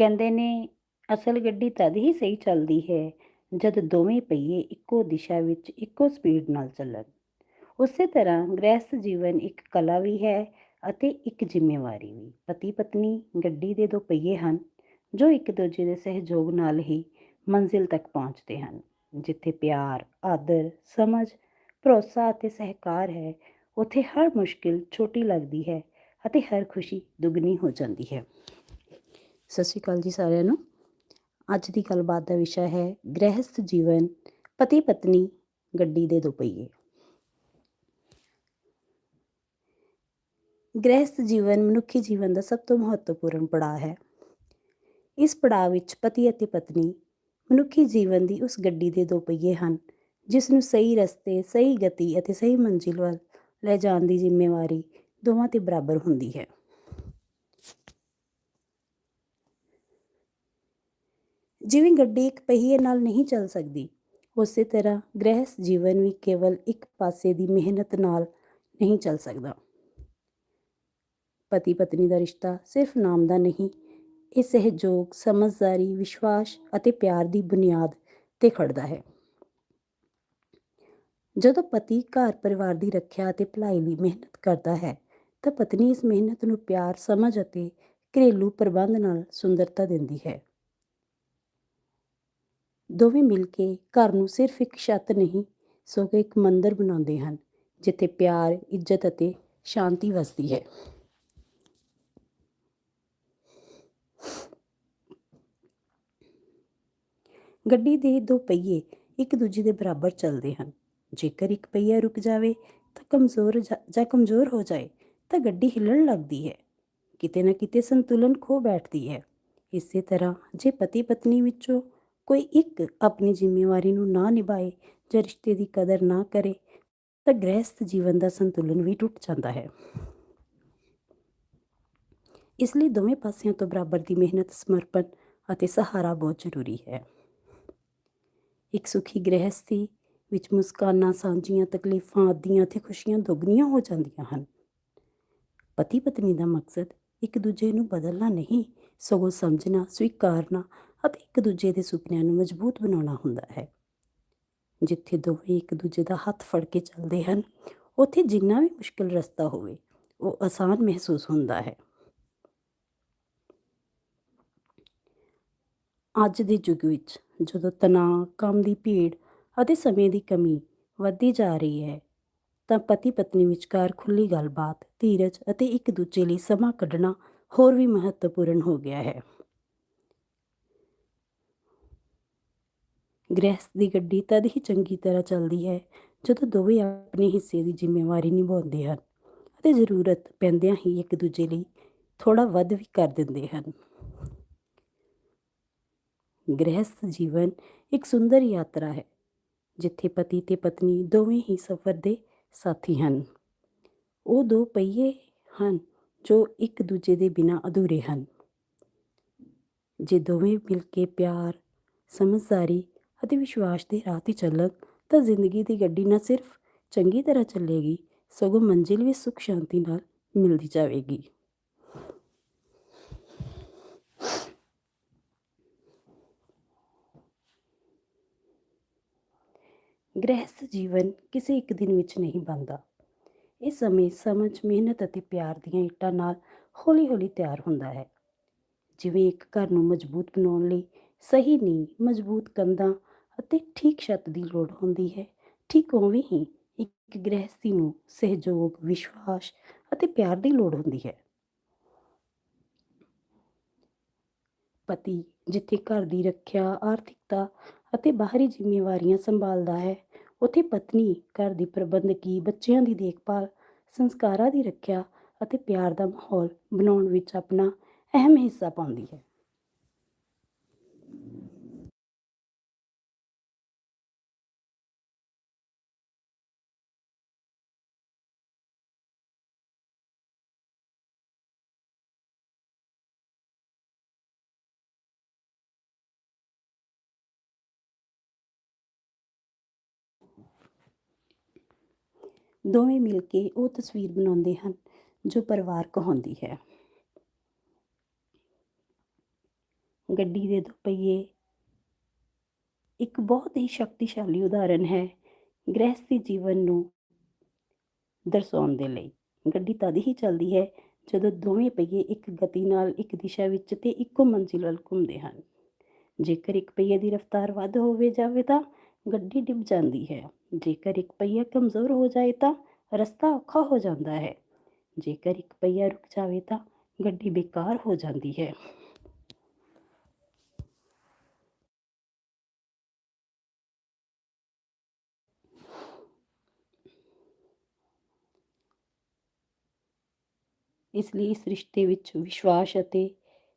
ਕਹਿੰਦੇ ਨੇ, ਅਸਲ ਗੱਡੀ ਤਦ ਹੀ ਸਹੀ ਚੱਲਦੀ ਹੈ ਜਦ ਦੋਵੇਂ ਪਹੀਏ ਇੱਕੋ ਦਿਸ਼ਾ ਵਿੱਚ ਇੱਕੋ ਸਪੀਡ ਨਾਲ ਚੱਲਣ। ਉਸੇ ਤਰ੍ਹਾਂ ਗ੍ਰਹਿਸਥ ਜੀਵਨ ਇੱਕ ਕਲਾ ਵੀ ਹੈ ਅਤੇ ਇੱਕ ਜ਼ਿੰਮੇਵਾਰੀ ਵੀ। ਪਤੀ ਪਤਨੀ ਗੱਡੀ ਦੇ ਦੋ ਪਹੀਏ ਹਨ, ਜੋ ਇੱਕ ਦੂਜੇ ਦੇ ਸਹਿਯੋਗ ਨਾਲ ਹੀ ਮੰਜ਼ਿਲ ਤੱਕ ਪਹੁੰਚਦੇ ਹਨ। ਜਿੱਥੇ ਪਿਆਰ, ਆਦਰ, ਸਮਝ, ਭਰੋਸਾ ਅਤੇ ਸਹਿਕਾਰ ਹੈ, ਉੱਥੇ ਹਰ ਮੁਸ਼ਕਿਲ ਛੋਟੀ ਲੱਗਦੀ ਹੈ ਅਤੇ ਹਰ ਖੁਸ਼ੀ ਦੁੱਗਣੀ ਹੋ ਜਾਂਦੀ ਹੈ। ਸਤਿ ਸ਼੍ਰੀ ਅਕਾਲ ਜੀ ਸਾਰਿਆਂ ਨੂੰ। ਅੱਜ ਦੀ ਗੱਲਬਾਤ ਦਾ ਵਿਸ਼ਾ ਹੈ ਗ੍ਰਹਿਸਥ ਜੀਵਨ ਪਤੀ ਪਤਨੀ ਗੱਡੀ ਦੇ ਦੋ ਪਹੀਏ ਗ੍ਰਹਿਸਥ ਜੀਵਨ ਮਨੁੱਖੀ ਜੀਵਨ ਦਾ ਸਭ ਤੋਂ ਮਹੱਤਵਪੂਰਨ ਪੜਾਅ ਹੈ। ਇਸ ਪੜਾਅ ਵਿੱਚ ਪਤੀ ਅਤੇ ਪਤਨੀ ਮਨੁੱਖੀ ਜੀਵਨ ਦੀ ਉਸ ਗੱਡੀ ਦੇ ਦੋ ਪਹੀਏ ਹਨ, ਜਿਸ ਨੂੰ ਸਹੀ ਰਸਤੇ, ਸਹੀ ਗਤੀ ਅਤੇ ਸਹੀ ਮੰਜ਼ਿਲ ਵੱਲ ਲੈ ਜਾਣ ਦੀ ਜ਼ਿੰਮੇਵਾਰੀ ਦੋਵਾਂ ਤੇ ਬਰਾਬਰ ਹੁੰਦੀ ਹੈ। ਜਿਵੇਂ ਗੱਡੀ ਇੱਕ ਪਹੀਏ ਨਾਲ ਨਹੀਂ ਚੱਲ ਸਕਦੀ, ਉਸੇ ਤਰ੍ਹਾਂ ਗ੍ਰਹਿਸਥ ਜੀਵਨ ਵੀ ਕੇਵਲ ਇੱਕ ਪਾਸੇ ਦੀ ਮਿਹਨਤ ਨਾਲ ਨਹੀਂ ਚੱਲ ਸਕਦਾ। ਪਤੀ ਪਤਨੀ ਦਾ ਰਿਸ਼ਤਾ ਸਿਰਫ ਨਾਮ ਦਾ ਨਹੀਂ, ਇਹ ਸਹਿਯੋਗ, ਸਮਝਦਾਰੀ, ਵਿਸ਼ਵਾਸ ਅਤੇ ਪਿਆਰ ਦੀ ਬੁਨਿਆਦ ਤੇ ਖੜਦਾ ਹੈ। ਜਦੋਂ ਪਤੀ ਘਰ ਪਰਿਵਾਰ ਦੀ ਰੱਖਿਆ ਅਤੇ ਭਲਾਈ ਲਈ ਮਿਹਨਤ ਕਰਦਾ ਹੈ, ਤਾਂ ਪਤਨੀ ਇਸ ਮਿਹਨਤ ਨੂੰ ਪਿਆਰ, ਸਮਝ ਅਤੇ ਘਰੇਲੂ ਪ੍ਰਬੰਧ ਨਾਲ ਸੁੰਦਰਤਾ ਦਿੰਦੀ ਹੈ। ਦੋਵੇਂ ਮਿਲ ਕੇ ਘਰ ਨੂੰ ਸਿਰਫ ਇੱਕ ਛੱਤ ਨਹੀਂ, ਸਗੋਂ ਇੱਕ ਮੰਦਰ ਬਣਾਉਂਦੇ ਹਨ, ਜਿੱਥੇ ਪਿਆਰ, ਇੱਜ਼ਤ ਅਤੇ ਸ਼ਾਂਤੀ ਵਸਦੀ ਹੈ। ਗੱਡੀ ਦੇ ਦੋ ਪਹੀਏ ਇੱਕ ਦੂਜੇ ਦੇ ਬਰਾਬਰ ਚੱਲਦੇ ਹਨ। ਜੇਕਰ ਇੱਕ ਪਹੀਆ ਰੁਕ ਜਾਵੇ ਤਾਂ ਕਮਜ਼ੋਰ ਜਾ- ਜਾਂ ਕਮਜ਼ੋਰ ਹੋ ਜਾਏ ਤਾਂ ਗੱਡੀ ਹਿੱਲਣ ਲੱਗਦੀ ਹੈ। ਕਿਤੇ ਨਾ ਕਿਤੇ ਸੰਤੁਲਨ ਖੋ ਬੈਠਦੀ ਹੈ। ਇਸੇ ਤਰ੍ਹਾਂ ਜੇ ਪਤੀ ਪਤਨੀ ਵਿੱਚੋਂ ਕੋਈ ਇੱਕ ਆਪਣੀ ਜ਼ਿੰਮੇਵਾਰੀ ਨੂੰ ਨਾ ਨਿਭਾਏ ਜਾਂ ਰਿਸ਼ਤੇ ਦੀ ਕਦਰ ਨਾ ਕਰੇ, ਤਾਂ ਗ੍ਰਹਿਸਥ ਜੀਵਨ ਦਾ ਸੰਤੁਲਨ ਵੀ ਟੁੱਟ ਜਾਂਦਾ ਹੈ। ਇਸ ਲਈ ਦੋਵੇਂ ਪਾਸਿਆਂ ਤੋਂ ਬਰਾਬਰ ਦੀ ਮਿਹਨਤ, ਸਮਰਪਣ ਅਤੇ ਸਹਾਰਾ ਬਹੁਤ ਜ਼ਰੂਰੀ ਹੈ। ਇੱਕ ਸੁਖੀ ਗ੍ਰਹਿਸਥੀ ਵਿੱਚ ਮੁਸਕਾਨਾਂ, ਸਾਂਝੀਆਂ ਤਕਲੀਫਾਂ ਆਦੀਆਂ ਤੇ ਖੁਸ਼ੀਆਂ ਦੁੱਗਣੀਆਂ ਹੋ ਜਾਂਦੀਆਂ ਹਨ। ਪਤੀ ਪਤਨੀ ਦਾ ਮਕਸਦ ਇੱਕ ਦੂਜੇ ਨੂੰ ਬਦਲਣਾ ਨਹੀਂ, ਸਗੋਂ ਸਮਝਣਾ, ਸਵੀਕਾਰਨਾ ਅਤੇ ਇੱਕ ਦੂਜੇ ਦੇ ਸੁਪਨਿਆਂ ਨੂੰ ਮਜ਼ਬੂਤ ਬਣਾਉਣਾ ਹੁੰਦਾ ਹੈ। ਜਿੱਥੇ ਦੋਵੇਂ ਇੱਕ ਦੂਜੇ ਦਾ ਹੱਥ ਫੜ ਕੇ ਚੱਲਦੇ ਹਨ, ਉੱਥੇ ਜਿੰਨਾ ਵੀ ਮੁਸ਼ਕਲ ਰਸਤਾ ਹੋਵੇ, ਉਹ ਆਸਾਨ ਮਹਿਸੂਸ ਹੁੰਦਾ ਹੈ। ਅੱਜ ਦੇ ਯੁੱਗ ਵਿੱਚ ਜਦੋਂ ਤਣਾਅ, ਕੰਮ ਦੀ ਭੀੜ ਅਤੇ ਸਮੇਂ ਦੀ ਕਮੀ ਵੱਧਦੀ ਜਾ ਰਹੀ ਹੈ, ਤਾਂ ਪਤੀ ਪਤਨੀ ਵਿਚਕਾਰ ਖੁੱਲੀ ਗੱਲਬਾਤ, ਧੀਰਜ ਅਤੇ ਇੱਕ ਦੂਜੇ ਲਈ ਸਮਾਂ ਕੱਢਣਾ ਹੋਰ ਵੀ ਮਹੱਤਵਪੂਰਨ ਹੋ ਗਿਆ ਹੈ। ਗ੍ਰਹਿਸਥ ਦੀ ਗੱਡੀ ਤਦ ਹੀ ਚੰਗੀ ਤਰ੍ਹਾਂ ਚੱਲਦੀ ਹੈ, ਜਦੋਂ ਦੋਵੇਂ ਆਪਣੇ ਹਿੱਸੇ ਦੀ ਜ਼ਿੰਮੇਵਾਰੀ ਨਿਭਾਉਂਦੇ ਹਨ ਅਤੇ ਜ਼ਰੂਰਤ ਪੈਂਦਿਆਂ ਹੀ ਇੱਕ ਦੂਜੇ ਲਈ ਥੋੜਾ ਵੱਧ ਵੀ ਕਰ ਦਿੰਦੇ ਹਨ। ਗ੍ਰਹਿਸਥ ਜੀਵਨ ਇੱਕ ਸੁੰਦਰ ਯਾਤਰਾ ਹੈ, ਜਿੱਥੇ ਪਤੀ ਤੇ ਪਤਨੀ ਦੋਵੇਂ ਹੀ ਸਫ਼ਰ ਦੇ ਸਾਥੀ ਹਨ। ਉਹ ਦੋ ਪਹੀਏ ਹਨ ਜੋ ਇੱਕ ਦੂਜੇ ਦੇ ਬਿਨਾਂ ਅਧੂਰੇ ਹਨ। ਜੇ ਦੋਵੇਂ ਮਿਲ ਕੇ ਪਿਆਰ, ਸਮਝਦਾਰੀ ਅਤੇ ਵਿਸ਼ਵਾਸ ਦੇ ਰਾਹ ਤੇ ਚੱਲਣ, ਤਾਂ ਜ਼ਿੰਦਗੀ ਦੀ ਗੱਡੀ ਨਾ ਸਿਰਫ ਚੰਗੀ ਤਰ੍ਹਾਂ ਚੱਲੇਗੀ, ਸਗੋਂ ਮੰਜ਼ਿਲ ਵੀ ਸੁਖ ਸ਼ਾਂਤੀ ਨਾਲ ਮਿਲਦੀ ਜਾਵੇਗੀ। ਗ੍ਰਹਿਸਥ ਜੀਵਨ ਕਿਸੇ ਇੱਕ ਦਿਨ ਵਿੱਚ ਨਹੀਂ ਬਣਦਾ। ਇਹ ਸਮੇਂ ਸਮਝ, ਮਿਹਨਤ ਅਤੇ ਪਿਆਰ ਦੀਆਂ ਇੱਟਾਂ ਨਾਲ ਹੌਲੀ-ਹੌਲੀ ਤਿਆਰ ਹੁੰਦਾ ਹੈ। ਜਿਵੇਂ ਇੱਕ ਘਰ ਨੂੰ ਮਜ਼ਬੂਤ ਬਣਾਉਣ ਲਈ ਸਹੀ ਨੀਂਹ, ਮਜ਼ਬੂਤ ਕੰਧਾਂ ਅਤੇ ਠੀਕ ਛੱਤ ਦੀ ਲੋੜ ਹੁੰਦੀ ਹੈ। ਠੀਕ ਉਵੇਂ ਹੀ ਇੱਕ ਗ੍ਰਹਿਸਥੀ ਨੂੰ ਸਹਿਯੋਗ, ਵਿਸ਼ਵਾਸ ਅਤੇ ਪਿਆਰ ਦੀ ਲੋੜ ਹੁੰਦੀ ਹੈ। ਪਤੀ ਜਿੱਥੇ ਘਰ ਦੀ ਰੱਖਿਆ, ਆਰਥਿਕਤਾ ਅਤੇ ਬਾਹਰੀ ਜ਼ਿੰਮੇਵਾਰੀਆਂ ਸੰਭਾਲਦਾ ਹੈ, ਉੱਥੇ ਪਤਨੀ, ਘਰ ਦੀ ਪ੍ਰਬੰਧਕੀ, ਬੱਚਿਆਂ ਦੀ ਦੇਖਭਾਲ, ਸੰਸਕਾਰਾਂ ਦੀ ਰੱਖਿਆ ਅਤੇ ਪਿਆਰ ਦਾ ਮਾਹੌਲ ਬਣਾਉਣ ਵਿੱਚ ਆਪਣਾ ਅਹਿਮ ਹਿੱਸਾ ਪਾਉਂਦੀ ਹੈ। ਦੋਵੇਂ ਮਿਲ ਕੇ ਉਹ ਤਸਵੀਰ ਬਣਾਉਂਦੇ ਹਨ, ਜੋ ਪਰਿਵਾਰ ਕਹਾਉਂਦੀ ਹੈ। ਗੱਡੀ ਦੇ ਦੋ ਪਹੀਏ ਇੱਕ ਬਹੁਤ ਹੀ ਸ਼ਕਤੀਸ਼ਾਲੀ ਉਦਾਹਰਨ ਹੈ ਗ੍ਰਹਿਸਥੀ ਜੀਵਨ ਨੂੰ ਦਰਸਾਉਣ ਦੇ ਲਈ। ਗੱਡੀ ਤਦ ਹੀ ਚੱਲਦੀ ਹੈ ਜਦੋਂ ਦੋਵੇਂ ਪਹੀਏ ਇੱਕ ਗਤੀ ਨਾਲ ਇੱਕ ਦਿਸ਼ਾ ਵਿੱਚ ਤੇ ਇੱਕੋ ਮੰਜ਼ਿਲ ਵੱਲ ਘੁੰਮਦੇ ਹਨ। ਜੇਕਰ ਇੱਕ ਪਹੀਏ ਦੀ ਰਫ਼ਤਾਰ ਵੱਧ ਹੋਵੇ ਜਾਵੇ ਤਾਂ ਗੱਡੀ ਡਿੱਬ ਜਾਂਦੀ ਹੈ। ਜੇਕਰ ਇੱਕ ਪਹੀਆ ਕਮਜ਼ੋਰ ਹੋ ਜਾਏ ਤਾਂ ਰਸਤਾ ਔਖਾ ਹੋ ਜਾਂਦਾ ਹੈ। ਜੇਕਰ ਇੱਕ ਪਹੀਆ ਰੁਕ ਜਾਵੇ ਤਾਂ ਗੱਡੀ ਬੇਕਾਰ ਹੋ ਜਾਂਦੀ ਹੈ। ਇਸ ਲਈ ਇਸ ਰਿਸ਼ਤੇ ਵਿੱਚ ਵਿਸ਼ਵਾਸ ਅਤੇ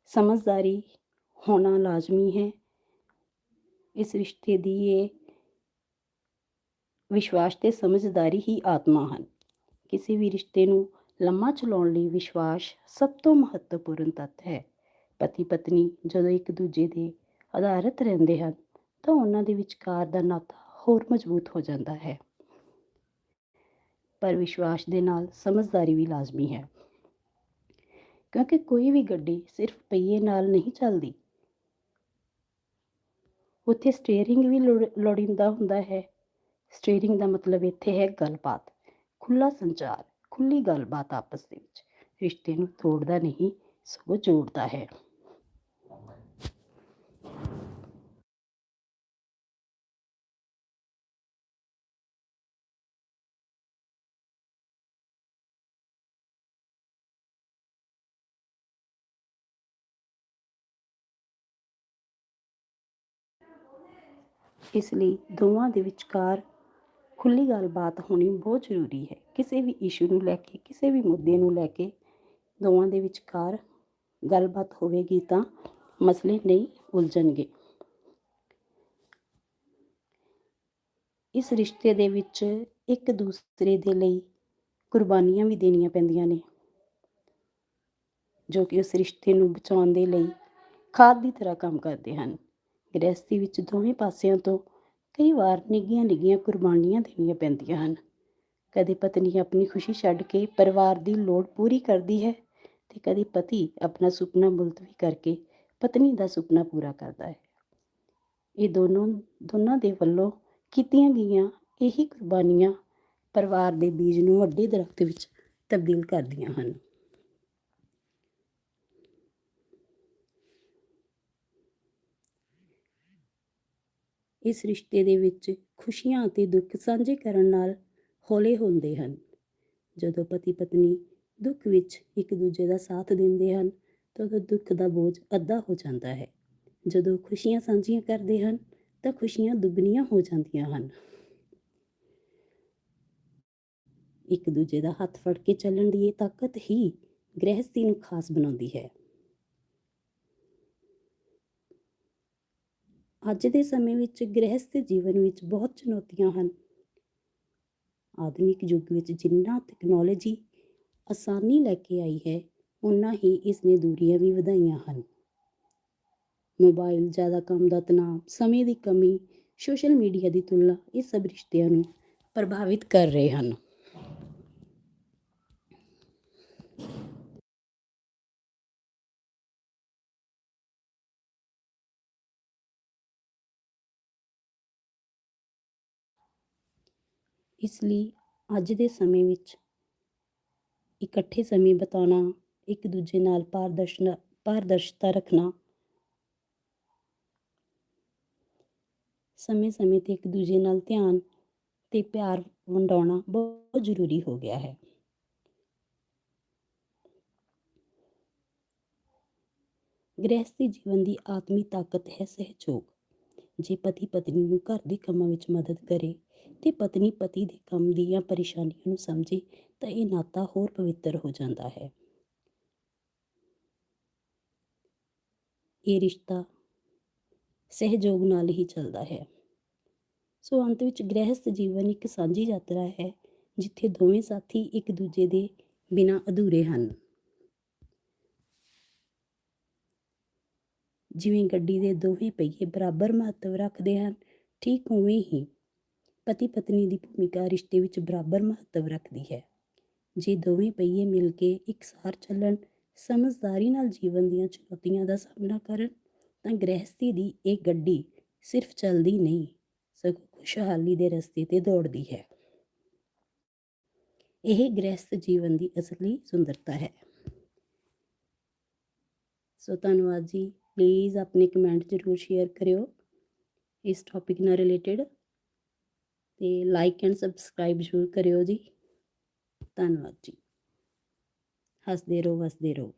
ਸਮਝਦਾਰੀ ਹੋਣਾ ਲਾਜ਼ਮੀ ਹੈ। ਇਸ ਰਿਸ਼ਤੇ ਦੀ ਇਹ ਵਿਸ਼ਵਾਸ ਤੇ ਸਮਝਦਾਰੀ ਹੀ ਆਤਮਾ ਹਨ। ਕਿਸੇ ਵੀ ਰਿਸ਼ਤੇ ਨੂੰ ਲੰਮਾ ਚਲਾਉਣ ਲਈ ਵਿਸ਼ਵਾਸ ਸਭ ਤੋਂ ਮਹੱਤਵਪੂਰਨ ਤੱਤ ਹੈ। ਪਤੀ ਪਤਨੀ ਜਦੋਂ ਇੱਕ ਦੂਜੇ ਦੇ ਆਧਾਰਿਤ ਰਹਿੰਦੇ ਹਨ, ਤਾਂ ਉਹਨਾਂ ਦੇ ਵਿਚਕਾਰ ਦਾ ਨਾਤਾ ਹੋਰ ਮਜ਼ਬੂਤ ਹੋ ਜਾਂਦਾ ਹੈ। ਪਰ ਵਿਸ਼ਵਾਸ ਦੇ ਨਾਲ ਸਮਝਦਾਰੀ ਵੀ ਲਾਜ਼ਮੀ ਹੈ। ਕਿਉਂਕਿ ਕੋਈ ਵੀ ਗੱਡੀ ਸਿਰਫ ਪਹੀਏ ਨਾਲ ਨਹੀਂ ਚੱਲਦੀ। ਉੱਥੇ ਸਟੀਅਰਿੰਗ ਵੀ ਲੋੜ- ਲੋੜੀਂਦਾ ਹੁੰਦਾ ਹੈ। ਸਟੀਅਰਿੰਗ ਦਾ ਮਤਲਬ ਇੱਥੇ ਹੈ ਗੱਲਬਾਤ ਖੁੱਲਾ ਸੰਚਾਰ ਖੁੱਲੀ ਗੱਲਬਾਤ ਆਪਸ ਦੇ ਵਿੱਚ, ਰਿਸ਼ਤੇ ਨੂੰ ਤੋੜਦਾ ਨਹੀਂ, ਸਗੋਂ ਜੋੜਦਾ ਹੈ। ਇਸ ਲਈ ਦੋਵਾਂ ਦੇ ਵਿਚਕਾਰ ਖੁੱਲੀ ਗੱਲਬਾਤ ਹੋਣੀ ਬਹੁਤ ਜ਼ਰੂਰੀ ਹੈ। ਕਿਸੇ ਵੀ ਇਸ਼ੂ ਨੂੰ ਲੈ ਕੇ, ਕਿਸੇ ਵੀ ਮੁੱਦੇ ਨੂੰ ਲੈ ਕੇ ਦੋਵਾਂ ਦੇ ਵਿਚਕਾਰ ਗੱਲਬਾਤ ਹੋਵੇਗੀ ਤਾਂ ਮਸਲੇ ਨਹੀਂ ਉਲਝਣਗੇ। ਇਸ ਰਿਸ਼ਤੇ ਦੇ ਵਿੱਚ ਇੱਕ ਦੂਸਰੇ ਦੇ ਲਈ ਕੁਰਬਾਨੀਆਂ ਵੀ ਦੇਣੀਆਂ ਪੈਂਦੀਆਂ ਨੇ, ਜੋ ਕਿ ਉਸ ਰਿਸ਼ਤੇ ਨੂੰ ਬਚਾਉਣ ਦੇ ਲਈ ਖਾਦ ਦੀ ਤਰ੍ਹਾਂ ਕੰਮ ਕਰਦੇ ਹਨ। ਗ੍ਰਹਿਸਥੀ ਵਿੱਚ ਦੋਵੇਂ ਪਾਸਿਆਂ ਤੋਂ ਕਈ ਵਾਰ ਨਿੱਘੀਆਂ ਨਿੱਘੀਆਂ ਕੁਰਬਾਨੀਆਂ ਦੇਣੀਆਂ ਪੈਂਦੀਆਂ ਹਨ। ਕਦੇ ਪਤਨੀ ਆਪਣੀ ਖੁਸ਼ੀ ਛੱਡ ਕੇ ਪਰਿਵਾਰ ਦੀ ਲੋੜ ਪੂਰੀ ਕਰਦੀ ਹੈ ਤੇ ਕਦੇ ਪਤੀ ਆਪਣਾ ਸੁਪਨਾ ਮੁਲਤਵੀ ਕਰਕੇ ਪਤਨੀ ਦਾ ਸੁਪਨਾ ਪੂਰਾ ਕਰਦਾ ਹੈ। ਇਹ ਦੋਨੋਂ, ਦੋਨਾਂ ਦੇ ਵੱਲੋਂ ਕੀਤੀਆਂ ਗਈਆਂ ਇਹੀ ਕੁਰਬਾਨੀਆਂ ਪਰਿਵਾਰ ਦੇ ਬੀਜ ਨੂੰ ਵੱਡੇ ਦਰਖਤ ਵਿੱਚ ਤਬਦੀਲ ਕਰਦੀਆਂ ਹਨ। ਇਸ ਰਿਸ਼ਤੇ ਦੇ ਵਿੱਚ ਖੁਸ਼ੀਆਂ ਅਤੇ ਦੁੱਖ ਸਾਂਝੇ ਕਰਨ ਨਾਲ ਹੌਲੇ ਹੁੰਦੇ ਹਨ। ਜਦੋਂ ਪਤੀ ਪਤਨੀ ਦੁੱਖ ਵਿੱਚ ਇੱਕ ਦੂਜੇ ਦਾ ਸਾਥ ਦਿੰਦੇ ਹਨ, ਤਾਂ ਉਦੋਂ ਦੁੱਖ ਦਾ ਬੋਝ ਅੱਧਾ ਹੋ ਜਾਂਦਾ ਹੈ। ਜਦੋਂ ਖੁਸ਼ੀਆਂ ਸਾਂਝੀਆਂ ਕਰਦੇ ਹਨ, ਤਾਂ ਖੁਸ਼ੀਆਂ ਦੁੱਗਣੀਆਂ ਹੋ ਜਾਂਦੀਆਂ ਹਨ। ਇੱਕ ਦੂਜੇ ਦਾ ਹੱਥ ਫੜ ਕੇ ਚੱਲਣ ਦੀ ਇਹ ਤਾਕਤ ਹੀ ਗ੍ਰਹਿਸਥੀ ਨੂੰ ਖਾਸ ਬਣਾਉਂਦੀ ਹੈ। ਅੱਜ ਦੇ ਸਮੇਂ ਵਿੱਚ ਗ੍ਰਹਿਸਥ ਜੀਵਨ ਵਿੱਚ ਬਹੁਤ ਚੁਣੌਤੀਆਂ ਹਨ। ਆਧੁਨਿਕ ਯੁੱਗ ਵਿੱਚ ਜਿੰਨਾ ਟੈਕਨੋਲੋਜੀ ਆਸਾਨੀ ਲੈ ਕੇ ਆਈ ਹੈ ਉਨਾ ਹੀ ਇਸ ਨੇ ਦੂਰੀਆਂ ਵੀ ਵਧਾਈਆਂ ਹਨ। ਮੋਬਾਈਲ ਜ਼ਿਆਦਾ ਕੰਮ ਦਾ ਤਣਾਅ, ਸਮੇਂ ਦੀ ਕਮੀ, ਸੋਸ਼ਲ ਮੀਡੀਆ ਦੀ ਤੁਲਨਾ, ਇਹ ਸਭ ਰਿਸ਼ਤਿਆਂ ਨੂੰ ਪ੍ਰਭਾਵਿਤ ਕਰ ਰਹੇ ਹਨ। ਇਸ ਲਈ ਅੱਜ ਦੇ ਸਮੇਂ ਵਿੱਚ ਇਕੱਠੇ ਸਮੇਂ ਬਿਤਾਉਣਾ, ਇੱਕ ਦੂਜੇ ਨਾਲ ਪਾਰਦਰਸ਼ਨਾ, ਪਾਰਦਰਸ਼ਤਾ ਰੱਖਣਾ ਸਮੇਂ-ਸਮੇਂ ਤੇ ਇੱਕ ਦੂਜੇ ਨਾਲ ਧਿਆਨ ਤੇ ਪਿਆਰ ਵੰਡਾਉਣਾ ਬਹੁਤ ਜ਼ਰੂਰੀ ਹੋ ਗਿਆ ਹੈ। ਗ੍ਰਹਿਸਥੀ ਜੀਵਨ ਦੀ ਆਤਮੀ ਤਾਕਤ ਹੈ ਸਹਿਯੋਗ। ਜੇ ਪਤੀ ਪਤਨੀ ਨੂੰ ਘਰ ਦੇ ਕੰਮਾਂ ਵਿੱਚ ਮਦਦ ਕਰੇ ਤੇ ਪਤਨੀ ਪਤੀ ਦੇ ਕੰਮ ਦੀਆਂ ਪਰੇਸ਼ਾਨੀਆਂ ਨੂੰ ਸਮਝੇ ਤਾਂ ਇਹ ਨਾਤਾ ਹੋਰ ਪਵਿੱਤਰ ਹੋ ਜਾਂਦਾ ਹੈ। ਇਹ ਰਿਸ਼ਤਾ ਸਹਿਯੋਗ ਨਾਲ ਹੀ ਚੱਲਦਾ ਹੈ। ਸੋ ਅੰਤ ਵਿੱਚ ਗ੍ਰਹਿਸਥ ਜੀਵਨ ਇੱਕ ਸਾਂਝੀ ਯਾਤਰਾ ਹੈ, ਜਿੱਥੇ ਦੋਵੇਂ ਸਾਥੀ ਇੱਕ ਦੂਜੇ ਦੇ ਬਿਨਾਂ ਅਧੂਰੇ ਹਨ। ਜਿਵੇਂ ਗੱਡੀ ਦੇ ਦੋਵੇਂ ਪਹੀਏ ਬਰਾਬਰ ਮਹੱਤਵ ਰੱਖਦੇ ਹਨ, ਠੀਕ ਉਵੇਂ ਹੀ ਪਤੀ ਪਤਨੀ ਦੀ ਭੂਮਿਕਾ ਰਿਸ਼ਤੇ ਵਿੱਚ ਬਰਾਬਰ ਮਹੱਤਵ ਰੱਖਦੀ ਹੈ। ਜੇ ਦੋਵੇਂ ਪਹੀਏ ਮਿਲ ਕੇ ਇਕਸਾਰ ਚੱਲਣ, ਸਮਝਦਾਰੀ ਨਾਲ ਜੀਵਨ ਦੀਆਂ ਚੁਣੌਤੀਆਂ ਦਾ ਸਾਹਮਣਾ ਕਰਨ, ਤਾਂ ਗ੍ਰਹਿਸਥੀ ਦੀ ਇਹ ਗੱਡੀ ਸਿਰਫ ਚੱਲਦੀ ਨਹੀਂ, ਸਗੋਂ ਖੁਸ਼ਹਾਲੀ ਦੇ ਰਸਤੇ ਤੇ ਦੌੜਦੀ ਹੈ। ਇਹ ਗ੍ਰਹਿਸਥ ਜੀਵਨ ਦੀ ਅਸਲੀ ਸੁੰਦਰਤਾ ਹੈ। ਸੋ ਧੰਨਵਾਦ ਜੀ। ਪਲੀਜ਼ ਆਪਣੇ ਕਮੈਂਟ ਜ਼ਰੂਰ ਸ਼ੇਅਰ ਕਰਿਓ ਇਸ ਟੌਪਿਕ ਨਾਲ ਰਿਲੇਟਡ ਤੇ ਲਾਈਕ ਐਂਡ ਸਬਸਕ੍ਰਾਈਬ ਜ਼ਰੂਰ ਕਰਿਓ ਜੀ। ਧੰਨਵਾਦ ਜੀ। ਹੱਸਦੇ ਰਹੋ, ਵਸਦੇ ਰਹੋ।